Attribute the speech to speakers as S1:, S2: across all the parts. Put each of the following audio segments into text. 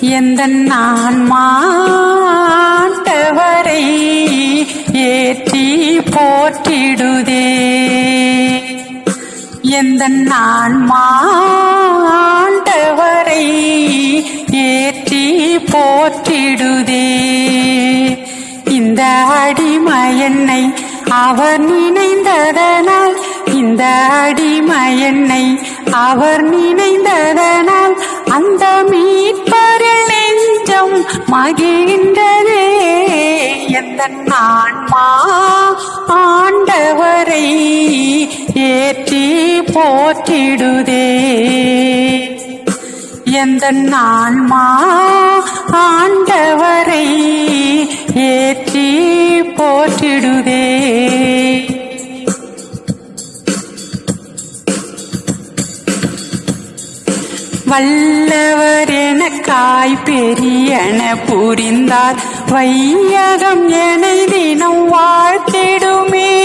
S1: எந்த நான் மாண்டவரை ஏற்றி போற்றிடுதே? எந்த நான் மாண்டவரை ஏற்றி போற்றிடுதே? இந்த அடிமை அவர் நினைந்ததனால் இந்த அடிமை அவர் நினைந்ததனால் மகிழ்ந்ததே எந்த நான்மா ஆண்டவரை ஏற்றி போற்றிடுதே. எந்த நான்மா ஆண்டவரை ஏற்றி போற்றிடுதே. வல்லவரென காய் பெரியன புரிந்தார். வையகம் என தினம் வாழ்த்திடுமே.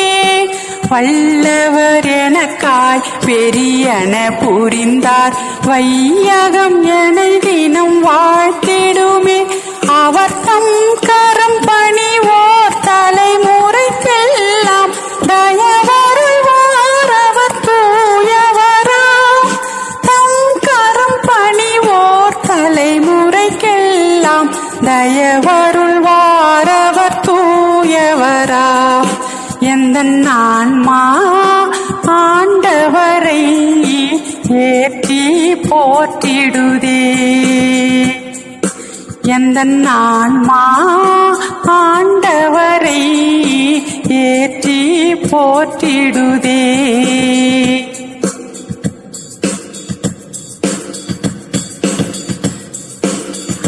S1: வல்லவரென காய் பெரியன புரிந்தார். வையகம் என தினம் வாழ்த்திடுமே தலைமுறைக்கெல்லாம் தயவருள்வார் தூயவரா. எந்த ஆன்மா ஆண்டவரை ஏற்றி போற்றிடுதே. எந்த ஆன்மா ஆண்டவரை ஏற்றி போற்றிடுதே.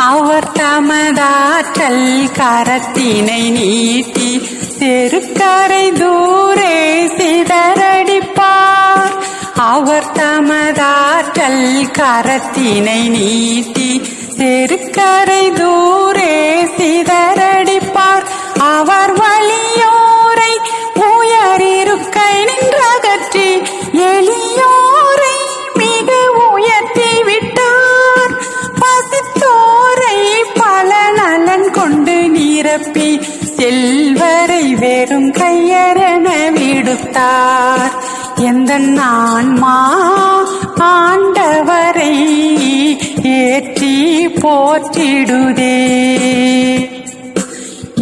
S1: அவர் தமதாற்றல் கரத்தினை நீட்டி தெருக்கரை தூரே சிதறடிப்பார். அவர் தமதாற்றல் கரத்தினை நீட்டி தெருக்கரை தூரே சிதறடிப்பார். நிரப்பி செல்வரை வெறும் கையரென விடுத்தார். எந்த நான்மா ஆண்டவரை ஏற்றி போற்றிடுதே.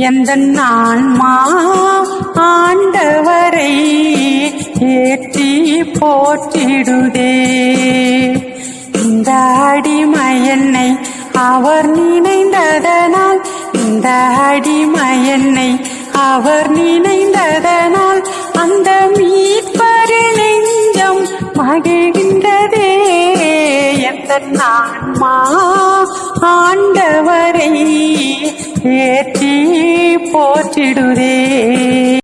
S1: எந்த நான்மா ஆண்டவரை ஏற்றி போற்றிடுதே. இந்த அடிமை என்னை அவர் நினை அடிமையன்னை அவர் நினைந்ததனால் அந்த மீட்பரில் நெஞ்சம் மகிழ்கின்றதே. எந்த நான்மா ஆண்டவரை ஏற்றி போற்றிடுதே.